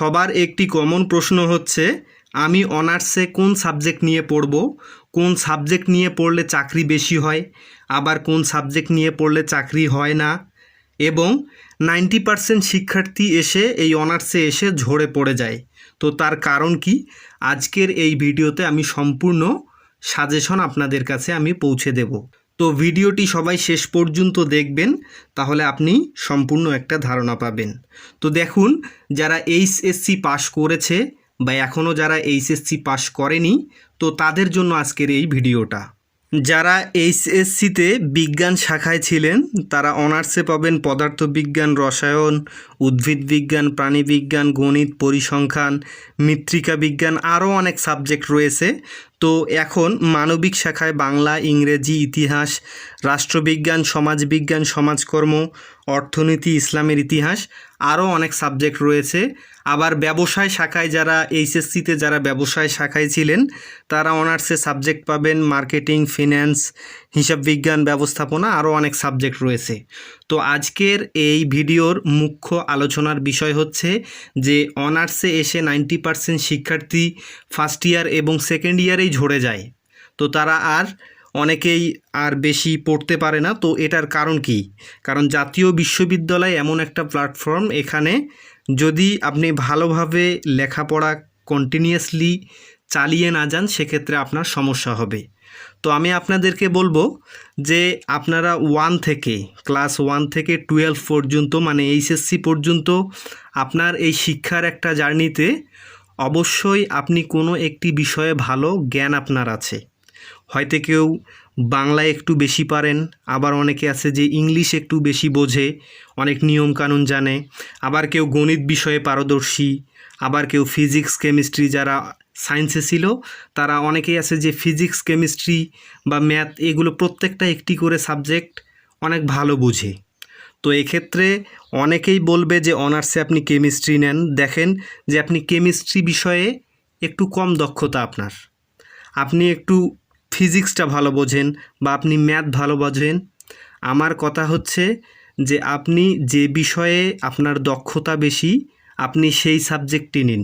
সবার একটি কমন প্রশ্ন হচ্ছে, আমি অনার্সে কোন সাবজেক্ট নিয়ে পড়ব? কোন সাবজেক্ট নিয়ে পড়লে চাকরি বেশি হয়? আবার কোন সাবজেক্ট নিয়ে পড়লে চাকরি হয় না? এবং নাইনটি পার্সেন্ট শিক্ষার্থী এসে এই অনার্সে এসে ঝরে পড়ে যায়। তো তার কারণ কি? আজকের এই ভিডিওতে আমি সম্পূর্ণ সাজেশন আপনাদের কাছে আমি পৌঁছে দেব। তো ভিডিওটি সবাই শেষ পর্যন্ত দেখবেন, তাহলে আপনি সম্পূর্ণ একটা ধারণা পাবেন। তো দেখুন, যারা এইচএসসি পাশ করেছে বা এখনও যারা এইচএসসি পাশ করেনি, তো তাদের জন্য আজকের এই ভিডিওটা। যারা এইচএসসিতে বিজ্ঞান শাখায় ছিলেন, তারা অনার্সে পাবেন পদার্থবিজ্ঞান, রসায়ন, উদ্ভিদ বিজ্ঞান, প্রাণীবিজ্ঞান, গণিত, পরিসংখ্যান, মৃত্তিকা বিজ্ঞান, আরও অনেক সাবজেক্ট রয়েছে। তো এখন মানবিক শাখায় বাংলা, ইংরেজি, ইতিহাস, রাষ্ট্রবিজ্ঞান, সমাজবিজ্ঞান, সমাজকর্ম, অর্থনীতি, ইসলামের ইতিহাস আরও অনেক সাবজেক্ট রয়েছে। আবার ব্যবসায় শাখায় যারা এইচএসসিতে যারা ব্যবসায় শাখায় ছিলেন, তারা অনার্সে সাবজেক্ট পাবেন মার্কেটিং, ফিন্যান্স হিসাব বিজ্ঞান ব্যবস্থাপনা আরও অনেক সাবজেক্ট রয়েছে। তো আজকের এই ভিডিওর মুখ্য আলোচনার বিষয় হচ্ছে যে অনার্সে এসে নাইনটি পার্সেন্ট শিক্ষার্থী ফার্স্ট ইয়ার এবং সেকেন্ড ইয়ারেই ঝরে যায়। তো তারা আর অনেকেই আর বেশি পড়তে পারে না। তো এটার কারণ কি? কারণ জাতীয় বিশ্ববিদ্যালয় এমন একটা প্ল্যাটফর্ম এখানে যদি আপনি ভালোভাবে লেখাপড়া কন্টিনিউয়াসলি চালিয়ে না যান, সেক্ষেত্রে আপনার সমস্যা হবে। তো আমি আপনাদেরকে বলব যে আপনারা ওয়ান থেকে ক্লাস ওয়ান থেকে টুয়েলভ পর্যন্ত মানে এইচএসসি পর্যন্ত আপনার এই শিক্ষার একটা জার্নিতে অবশ্যই আপনি কোনো একটি বিষয়ে ভালো জ্ঞান আপনার আছে। হয়তো কেউ বাংলা একটু বেশি পারেন, আবার অনেকে আছে যে ইংলিশ একটু বেশি বোঝে, অনেক নিয়মকানুন জানে, আবার কেউ গণিত বিষয়ে পারদর্শী, আবার কেউ ফিজিক্স কেমিস্ট্রি যারা সায়েন্সে ছিল। তারা অনেকেই আছে যে ফিজিক্স কেমিস্ট্রি বা ম্যাথ এগুলো প্রত্যেকটা একটি করে সাবজেক্ট অনেক ভালো বুঝে। তো এক্ষেত্রে অনেকেই বলবে যে অনার্সে আপনি কেমিস্ট্রি নেন। দেখেন যে আপনি কেমিস্ট্রি বিষয়ে একটু কম দক্ষতা আপনার। আপনি একটু ফিজিক্সটা ভালো বোঝেন বা আপনি ম্যাথ ভালো বোঝেন। আমার কথা হচ্ছে যে আপনি যে বিষয়ে আপনার দক্ষতা বেশি, আপনি সেই সাবজেক্টটি নিন।